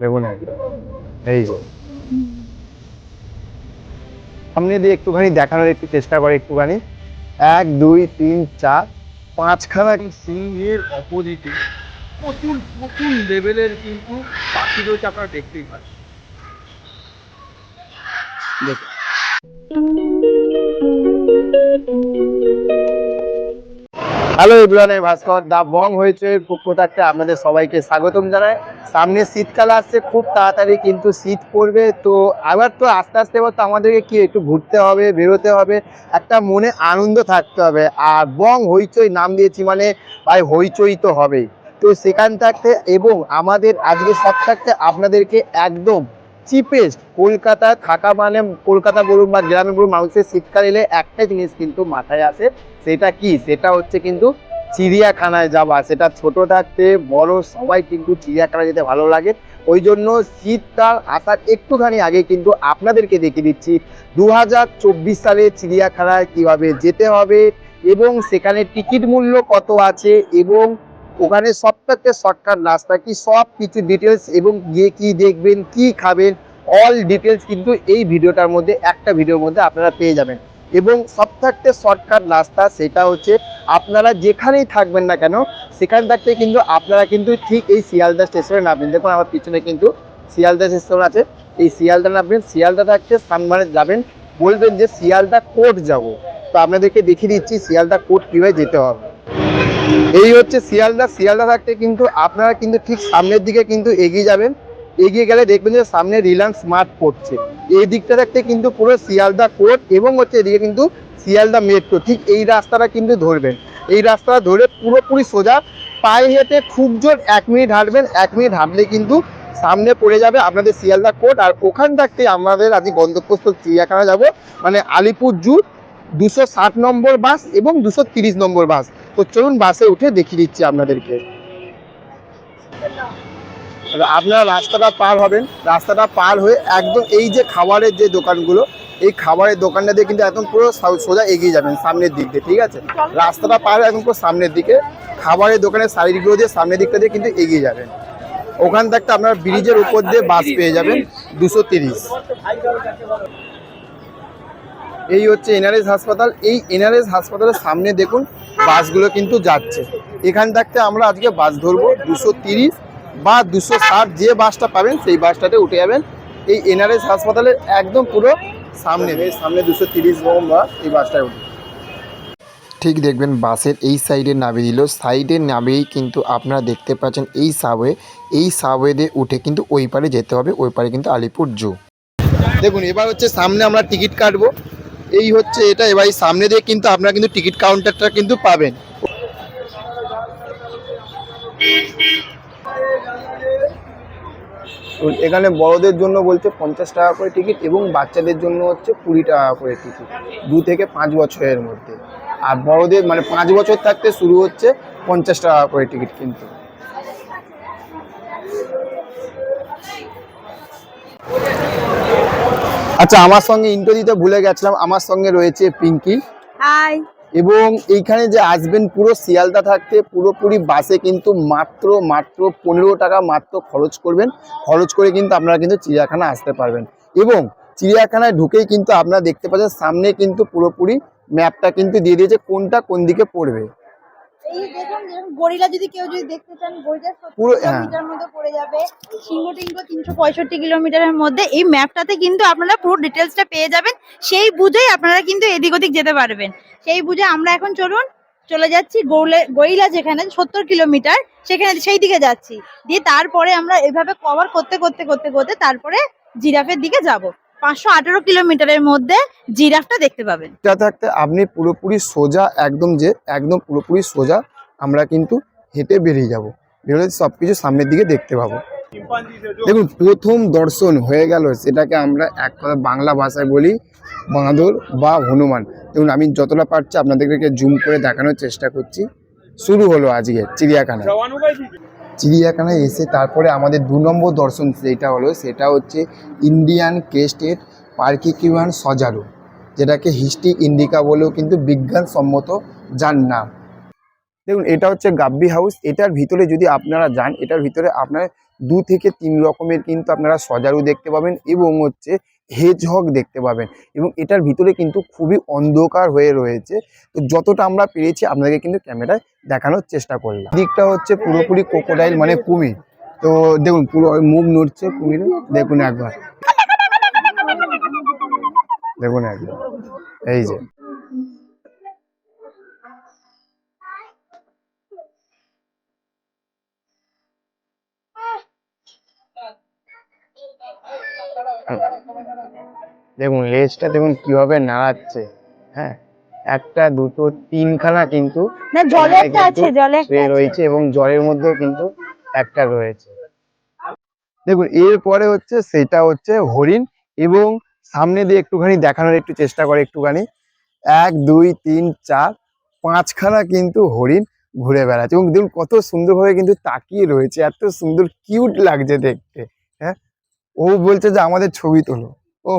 এই সামনে দিয়ে একটুখানি দেখানোর একটু চেষ্টা করে একটুখানি। এক, দুই, তিন, চার, পাঁচখানা সিংহের অপোজিটে প্রচুর প্রচুর লেভেলের কিন্তু পাখি রয়েছে আপনারা দেখতেই পাচ্ছেন। দেখুন। হ্যালো আমি ভাস্কর দা বং হয়েছে পক্ষ থাকতে আপনাদের সবাইকে স্বাগতম জানাই। সামনে শীতকাল আসছে, খুব তাড়াতাড়ি কিন্তু শীত পড়বে। তো আবার তো আস্তে আস্তে এবার তো আমাদেরকে কি একটু ঘুরতে হবে, বেরোতে হবে, একটা মনে আনন্দ থাকতে হবে। আর বং হইচই নাম দিয়েছি মানে ভাই হইচই তো হবেই। তো সেখান থাকতে এবং আমাদের আজকে সব থাকতে আপনাদেরকে একদম চিপেস্ট কলকাতা থাকা মানে কলকাতা বলুন বা গ্রামে বলুন, মানুষের শীতকাল এলে একটা জিনিস কিন্তু মাথায় আসে, সেটা কি? সেটা হচ্ছে কিন্তু চিড়িয়াখানায় যাওয়া। সেটা ছোট থাকতে, বড় সবাই কিন্তু চিড়িয়াখানা যেতে ভালো লাগে। ওই জন্য শীতকাল আসার একটুখানি আগে কিন্তু আপনাদেরকে দেখিয়ে দিচ্ছি দু হাজার চব্বিশ সালে চিড়িয়াখানায় কীভাবে যেতে হবে এবং সেখানে টিকিট মূল্য কত আছে এবং ওখানে সব থেকে শর্টকাট রাস্তা কি সব কিছু ডিটেলস এবং গিয়ে কি দেখবেন, কি খাবেন অল ডিটেলস কিন্তু এই ভিডিওটার মধ্যে, একটা ভিডিওর মধ্যে আপনারা পেয়ে যাবেন। এবং সব থাকতে শর্টকাট রাস্তা সেটা হচ্ছে আপনারা যেখানেই থাকবেন না কেন, সেখান থাকতে কিন্তু আপনারা কিন্তু ঠিক এই শিয়ালদা স্টেশনে নামবেন। দেখুন আমার পিছনে কিন্তু শিয়ালদা স্টেশন আছে। এই শিয়ালদা নামবেন, শিয়ালদা থাকতে সামনে যাবেন, বলবেন যে শিয়ালদা কোর্ট যাব। তো আপনাদেরকে দেখিয়ে দিচ্ছি শিয়ালদা কোর্ট কীভাবে যেতে হবে। এই হচ্ছে শিয়ালদা। শিয়ালদা থাকতে কিন্তু আপনারা কিন্তু ঠিক সামনের দিকে কিন্তু এগিয়ে যাবেন। এগিয়ে গেলে দেখবেন যে সামনে রিলায়েন্স স্মার্ট পড়ছে এই দিকটা থাকতে কিন্তু পুরো শিয়ালদা কোর্ট এবং হচ্ছে এদিকে কিন্তু শিয়ালদা মেট্রো। ঠিক এই রাস্তাটা কিন্তু ধরবেন। এই রাস্তাটা ধরে পুরোপুরি সোজা। পায়ে হেঁটে খুব জোর এক মিনিট হাঁটবেন। এক মিনিট হাঁটলে কিন্তু সামনে পড়ে যাবে আপনাদের শিয়ালদা কোর্ট। আর ওখান থাকতে আমাদের আজকে গন্তব্যস্থল চিড়িয়াখানা যাব। মানে আলিপুর জু দুশো ষাট নম্বর বাস এবং দুশো তিরিশ নম্বর বাস। তো চলুন বাসে উঠে দেখিয়ে দিচ্ছি আপনাদেরকে। আপনারা রাস্তাটা পার হবেন। রাস্তাটা পার হয়ে একদম এই যে খাবারের যে দোকানগুলো, এই খাবারের দোকানটা দিয়ে কিন্তু একদম পুরো সোজা এগিয়ে যাবেন সামনের দিক দিয়ে, ঠিক আছে? রাস্তাটা পার একদম পুরো সামনের দিকে, খাবারের দোকানের সাইডগুলো দিয়ে সামনের দিকটা দিয়ে কিন্তু এগিয়ে যাবেন। ওখান থাকতে আপনার ব্রিজের উপর দিয়ে বাস পেয়ে যাবেন দুশো তিরিশ। এই হচ্ছে এনআরএস হাসপাতাল। এই এনআরএস হাসপাতালের সামনে দেখুন, বাসগুলো কিন্তু যাচ্ছে। এখান থাকতে আমরা আজকে বাস ধরবো দুশো তিরিশ বা দুশো ষাট, যে বাসটা পাবেন সেই বাসটাতে উঠে যাবেন। এই এনআরএস হাসপাতালের একদম পুরো সামনে সামনে দুশো তিরিশ নম্বর এই বাসটায় উঠে ঠিক দেখবেন, বাসের এই সাইডে নামিয়ে দিল। সাইডে নামিয়েই কিন্তু আপনারা দেখতে পাচ্ছেন এই সাবওয়ে। এই সাবওয়েতে উঠে কিন্তু ওই পারে যেতে হবে, ওই পারে কিন্তু আলিপুর জু। দেখুন, এবার হচ্ছে সামনে আমরা টিকিট কাটবো। এই হচ্ছে এটা, এবার সামনে দিয়ে কিন্তু আপনারা কিন্তু টিকিট কাউন্টারটা কিন্তু পাবেন। এখানে বড়দের জন্য বলছে পঞ্চাশ টাকা করে টিকিট এবং বাচ্চাদের জন্য হচ্ছে কুড়ি টাকা করে টিকিট, দু থেকে পাঁচ বছরের মধ্যে। আর বড়দের মানে পাঁচ বছর থাকতে শুরু হচ্ছে পঞ্চাশ টাকা করে টিকিট কিন্তু। আচ্ছা আমার সঙ্গে ইন্টো দিতে ভুলে গেছিলাম আমার সঙ্গে রয়েছে পিঙ্কি। হাই এবং এইখানে যে আসবেন পুরো শিয়ালদা থাকতে পুরোপুরি বাসে কিন্তু মাত্র মাত্র পনেরো টাকা মাত্র খরচ করবেন। খরচ করে কিন্তু আপনারা কিন্তু চিড়িয়াখানা আসতে পারবেন। এবং চিড়িয়াখানায় ঢুকেই কিন্তু আপনারা দেখতে পাচ্ছেন সামনে কিন্তু পুরোপুরি ম্যাপটা কিন্তু দিয়ে দিয়েছে কোনটা কোন দিকে পড়বে। এই দেখুন গরিলা যদি কেউ যদি দেখতে চান গরিলা পুরো, হ্যাঁ। কিলোমিটার মধ্যে পড়ে যাবে। সিংহ টিঙ্গ তিনশো পঁয়ষট্টি কিলোমিটারের মধ্যে। এই ম্যাপটাতে কিন্তু আপনারা পুরো ডিটেলসটা পেয়ে যাবেন। সেই বুঝেই আপনারা কিন্তু এদিক ওদিক যেতে পারবেন। সেই বুঝে আমরা এখন চলুন চলে যাচ্ছি গরিলা যেখানে সত্তর কিলোমিটার সেখানে সেই দিকে যাচ্ছি। দিয়ে তারপরে আমরা এভাবে কভার করতে করতে করতে করতে তারপরে জিরাফের দিকে যাব। পাঁচশো আঠেরো কিলোমিটারের মধ্যে জিরাফটা দেখতে পাবেন। এটা থাকতে আপনি পুরোপুরি সোজা একদম যে, একদম পুরোপুরি সোজা আমরা কিন্তু হেঁটে বেরিয়ে যাব। বেরোলে সব কিছু সামনের দিকে দেখতে পাবো। দেখুন, প্রথম দর্শন হয়ে গেল সেটাকে আমরা এক কথা বাংলা ভাষায় বলি বাঁদর বা হনুমান। দেখুন, আমি যতটা পারছি আপনাদেরকে জুম করে দেখানোর চেষ্টা করছি। শুরু হলো আজকে চিড়িয়াখানা চিড়িয়াখানায় এসে তারপরে আমাদের দু নম্বর দর্শন যেটা হলো, সেটা হচ্ছে ইন্ডিয়ান কেস্টের পার্কিকিউয়ান সজারু যেটাকে হিস্ট্রি ইন্ডিকা বলেও কিন্তু বিজ্ঞানসম্মত যার নাম। দেখুন, এটা হচ্ছে গাব্বি হাউস এটার ভিতরে যদি আপনারা যান, এটার ভিতরে আপনার দু থেকে তিন রকমের কিন্তু আপনারা সজারু দেখতে পাবেন এবং হচ্ছে হেজহগ দেখতে পাবেন এবং এটার ভিতরে কিন্তু খুবই অন্ধকার হয়ে রয়েছে। তো যতটা আমরা পেরেছি আপনাকে কিন্তু ক্যামেরায় দেখানোর চেষ্টা করলাম। দিকটা হচ্ছে পুরোপুরি কোকোডাইল মানে কুমির তো দেখুন, পুরো মুখ নড়ছে কুমির। দেখুন একবার। দেখুন একবার। এই যে। দেখুন লেজটা দেখুন কীভাবে নাড়াচ্ছে। হ্যাঁ একটা দুটো তিনখানা কিন্তু না জলে একটা আছে জলে একটা রয়েছে এবং জলের মধ্যেও কিন্তু একটা রয়েছে। দেখুন এরপরে হচ্ছে সেটা হচ্ছে হরিণ এবং সামনে দিয়ে একটুখানি দেখানোর একটু চেষ্টা করে একটুখানি। এক দুই তিন চার পাঁচখানা কিন্তু হরিণ ঘুরে বেড়াচ্ছে এবং দেখুন কত সুন্দরভাবে কিন্তু তাকিয়ে রয়েছে এত সুন্দর কিউট লাগছে দেখতে। ও বলছে যে আমাদের ছবি তোলো। ও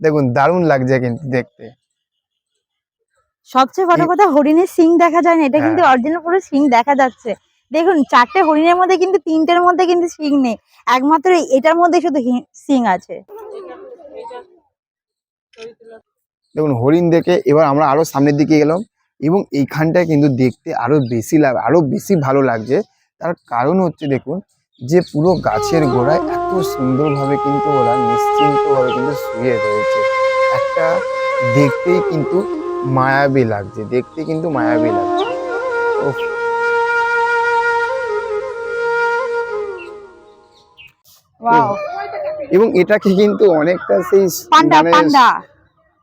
দেখুন দারুণ লাগছে কিন্তু দেখতে। সবচেয়ে বড় কথা হরিণের সিং দেখা যায় না এটা কিন্তু হ্যাঁ। অরিজিনাল পুরো সিং দেখা যাচ্ছে। দেখুন চারটে হরিণের মধ্যে কিন্তু তিনটের মধ্যে কিন্তু সিং নেই একমাত্র এটার মধ্যে শুধু সিং আছে। দেখুন হরিণ দেখে এবার আমরা আরও সামনের দিকে গেলাম এবং এইখানটায় কিন্তু দেখতে আরও বেশি লাগ আরও বেশি ভালো লাগছে। তার কারণ হচ্ছে দেখুন যে পুরো গাছের গোড়ায় এত সুন্দরভাবে কিন্তু ওরা নিশ্চিন্তভাবে কিন্তু শুয়ে রয়েছে। একটা দেখতেই কিন্তু মায়াবী লাগছে দেখতে কিন্তু মায়াবী লাগছে। ও এবং এটাকে কিন্তু অনেকটা সেই পান্ডা মানে পান্ডা।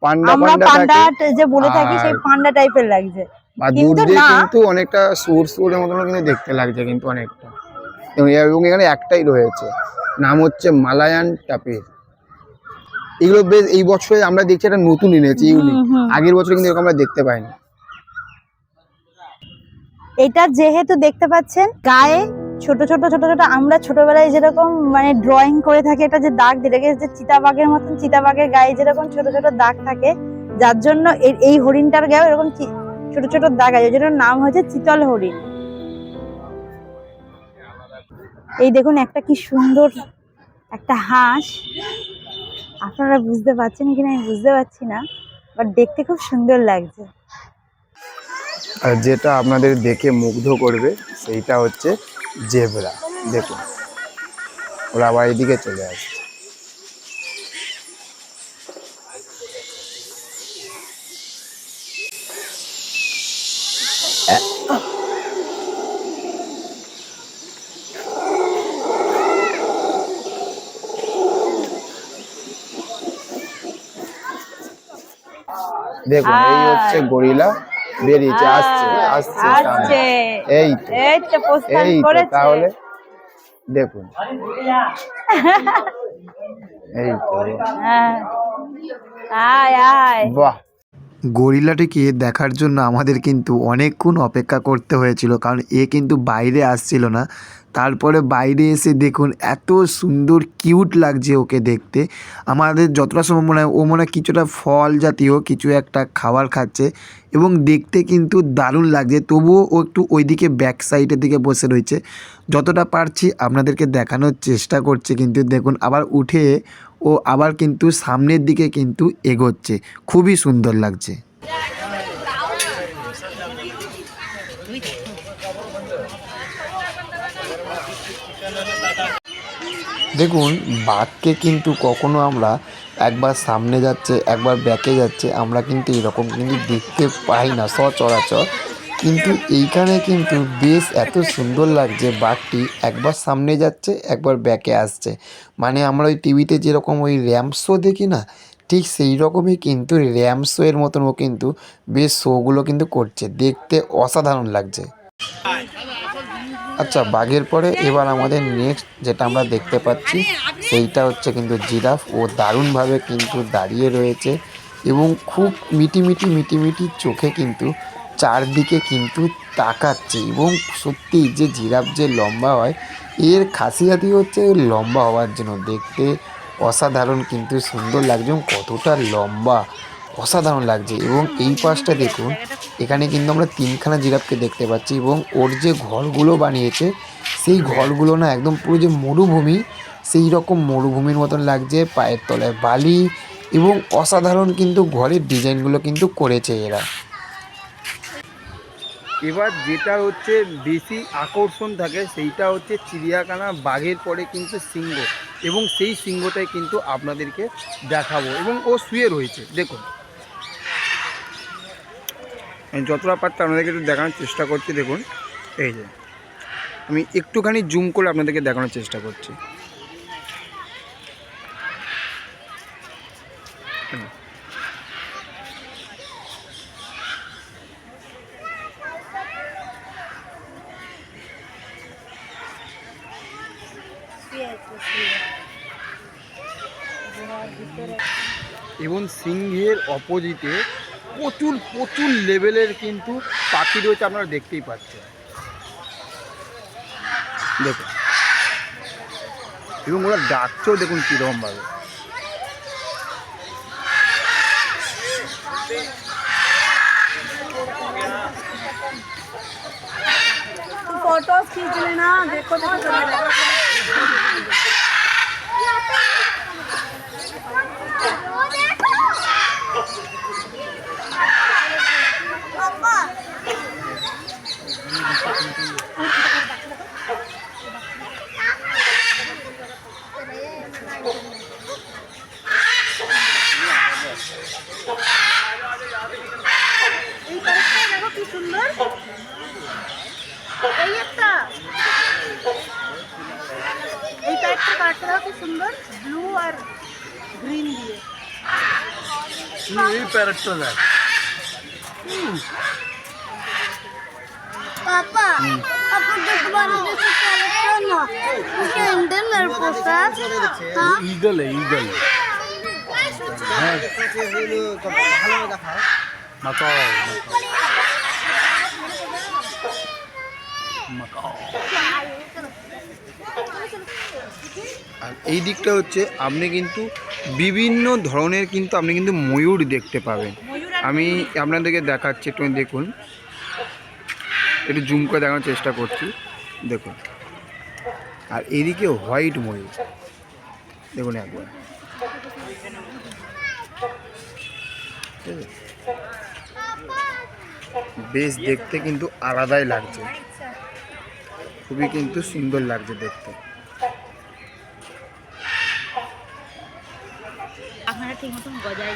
পান্ডা পান্ডা যে বলে থাকি সেই পান্ডা টাইপের লাগছে। দূর কিন্তু দিয়ে। কিন্তু অনেকটা সুর সুরের মতন কিন্তু দেখতে লাগছে কিন্তু অনেকটা। এবং এখানে একটাই রয়েছে। নাম হচ্ছে মালায়ান টাপির এগুলো বেশ এই বছরে আমরা দেখছি একটা নতুন এনেছি ইউনিক। আগের বছর কিন্তু এরকম আমরা দেখতে পাইনি। এটা যেহেতু দেখতে পাচ্ছেন গায়ে ছোট ছোট ছোট ছোট আমরা ছোটবেলায় যেরকম মানে ড্রয়িং করে থাকি এটা যে দাগ রেখেছে যে চিতাবাঘের মতন চিতাবাঘের গায়ে যেরকম ছোট ছোট দাগ থাকে যার জন্য এই হরিণটার গায়ে এরকম ছোট ছোট দাগ আছে যেটার নাম হয়েছে চিতল হরিণ। এই দেখুন একটা কি সুন্দর একটা হাঁস। আপনারা বুঝতে পারছেন কিনা, আমি বুঝতে পারছি না বাট দেখতে খুব সুন্দর লাগছে। আর যেটা আপনাদের দেখে মুগ্ধ করবে, সেইটা হচ্ছে জেবরা। দেখুন, ওরা আবার এদিকে চলে আসছে। দেখুন এই হচ্ছে গরিলা বেরিয়েছে আসছে আসছে। আসছে। এই তো এই তো প্রস্থান করেছে। তাহলে দেখুন। এই তো। হ্যাঁ। আয় আয়। বাহ। গরিলাটিকে দেখার জন্য আমাদের কিন্তু অনেকক্ষণ অপেক্ষা করতে হয়েছিল, কারণ এ কিন্তু বাইরে আসছিল না। তারপরে বাইরে এসে দেখুন এত সুন্দর কিউট লাগছে ওকে দেখতে। আমাদের যতটা সময় মনে হয়, ও মনে হয় কিছুটা ফল জাতীয়, কিছু একটা খাবার খাচ্ছে এবং দেখতে কিন্তু দারুণ লাগছে। তবুও ও একটু ওইদিকে ব্যাক সাইডের দিকে বসে রয়েছে। যতটা পারছি আপনাদেরকে দেখানোর চেষ্টা করছে, কিন্তু দেখুন আবার উঠে ও আবার কিন্তু সামনের দিকে কিন্তু এগোচ্ছে। খুবই সুন্দর লাগছে। দেখুন, বাঘকে কিন্তু কখনো আমরা একবার সামনে যাচ্ছে, একবার ব্যাকে যাচ্ছে, আমরা কিন্তু এরকম কিন্তু দেখতে পাই না, সচরাচর। কিন্তু এইখানে কিন্তু বেশ এত সুন্দর লাগছে, বাঘটি একবার সামনে যাচ্ছে, একবার ব্যাকে আসছে। মানে আমরা ওই টিভিতে যেরকম ওই র্যাম শো দেখি না, ঠিক সেই রকমই কিন্তু র্যাম শো এর মতন ও কিন্তু বেশ শোগুলো কিন্তু করছে। দেখতে অসাধারণ লাগছে। আচ্ছা বাঘের পরে এবার আমাদের নেক্সট যেটা আমরা দেখতে পাচ্ছি, সেইটা হচ্ছে কিন্তু জিরাফ ও দারুণভাবে কিন্তু দাঁড়িয়ে রয়েছে এবং খুব মিটি মিটি মিটি মিটি চোখে কিন্তু চারদিকে কিন্তু তাকাচ্ছে এবং সত্যি যে জিরাফ যে লম্বা হয়, এর খাসিয়াতি হচ্ছে লম্বা হওয়ার জন্য। দেখতে অসাধারণ কিন্তু সুন্দর লাগছে এবং কতটা লম্বা, অসাধারণ লাগছে। এবং এই পাশটা দেখুন, এখানে কিন্তু আমরা তিনখানা জিরাফকে দেখতে পাচ্ছি এবং ওর যে ঘরগুলো বানিয়েছে, সেই ঘরগুলো না একদম পুরো যে মরুভূমি, সেই রকম মরুভূমির মতন লাগছে, পায়ের তলায় বালি এবং অসাধারণ কিন্তু ঘরের ডিজাইনগুলো কিন্তু করেছে এরা। এবার যেটা হচ্ছে বেশি আকর্ষণ থাকে, সেইটা হচ্ছে চিড়িয়াখানা বাঘের পরে কিন্তু সিংহ। এবং সেই সিংহটাই কিন্তু আপনাদেরকে দেখাবো। এবং ও শুয়ে রয়েছে, দেখুন। যতটা পারতে আপনাদেরকে একটু দেখানোর চেষ্টা করছি, দেখুন। এই যে, আমি একটুখানি জুম করে আপনাদেরকে দেখানোর চেষ্টা করছি। এবং সিংহের অপোজিটে প্রচুর প্রচুর লেভেলের কিন্তু পাখি রয়েছে আপনারা দেখতেই পাচ্ছেন দেখুন এবং ওরা ডাকছেও দেখুন কীরকমভাবে फोटो खींच लेना देखो देखो কি সুন্দর এই একটা এই টাইপটা কাটটা দেখো কি সুন্দর ব্লু আর গ্রিন দিয়ে এই প্যারেটটা দেখ Papa, হ্যাঁ? এই দিকটা হচ্ছে আপনি কিন্তু বিভিন্ন ধরনের কিন্তু আপনি কিন্তু ময়ূর দেখতে পাবেন। আমি আপনাদেরকে দেখাচ্ছি একটু দেখুন। একটু জুম করে দেখানোর চেষ্টা করছি। দেখুন। আর এদিকে হোয়াইট ময়ূর। দেখুন একবার? বেশ দেখতে কিন্তু আলাদাই লাগছে। খুবই কিন্তু সুন্দর লাগছে দেখতে। আপনারা ঠিক মতন গজায়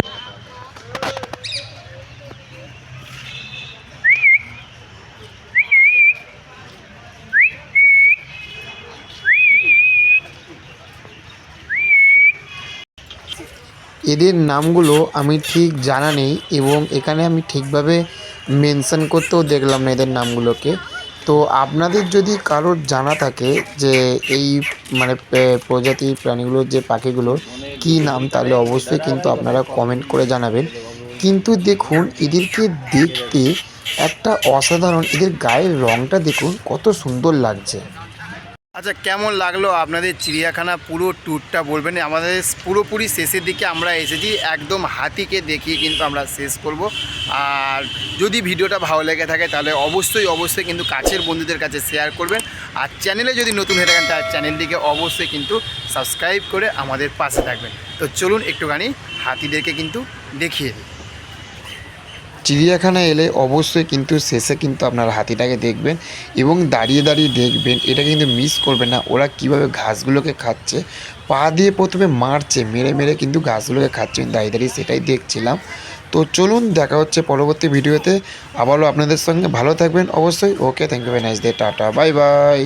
এদের নামগুলো আমি ঠিক জানা নেই এবং এখানে আমি ঠিকভাবে মেনশন করতেও দেখলাম না এদের নামগুলোকে। তো আপনাদের যদি কারোর জানা থাকে যে এই মানে পে- প্রজাতির প্রাণীগুলোর যে পাখিগুলোর কী নাম, তাহলে অবশ্যই কিন্তু আপনারা কমেন্ট করে জানাবেন। কিন্তু দেখুন, এদেরকে দেখতে একটা অসাধারণ, এদের গায়ের রঙটা দেখুন কত সুন্দর লাগছে। আচ্ছা কেমন লাগল আপনাদের চিড়িয়াখানা পুরো ট্যুরটা বলবেন? আমাদের পুরোপুরি শেষের দিকে আমরা এসেছি, একদম হাতিকে দেখিয়ে কিন্তু আমরা শেষ করব। আর যদি ভিডিওটা ভালো লেগে থাকে, তাহলে অবশ্যই অবশ্যই কিন্তু কাছের বন্ধুদের কাছে শেয়ার করবেন। আর চ্যানেলে যদি নতুন হয়ে থাকেন তার চ্যানেলটিকে অবশ্যই কিন্তু সাবস্ক্রাইব করে আমাদের পাশে থাকবেন। তো চলুন একটুখানি হাতিদেরকে কিন্তু দেখিয়ে দিই। চিড়িয়াখানা এলে অবশ্যই কিন্তু শেষে কিন্তু আপনারা হাতিটাকে দেখবেন এবং দাঁড়িয়ে দাঁড়িয়ে দেখবেন, এটা কিন্তু মিস করবেন না। ওরা কীভাবে ঘাসগুলোকে খাচ্ছে, পা দিয়ে প্রথমে মারছে, মেরে মেরে কিন্তু ঘাসগুলোকে খাচ্ছে। দাঁড়িয়ে দাঁড়িয়ে সেটাই দেখছিলাম। তো চলুন দেখা হচ্ছে পরবর্তী ভিডিওতে। আবারও আপনাদের সঙ্গে ভালো থাকবেন অবশ্যই। Okay thank you very nice day tata bye bye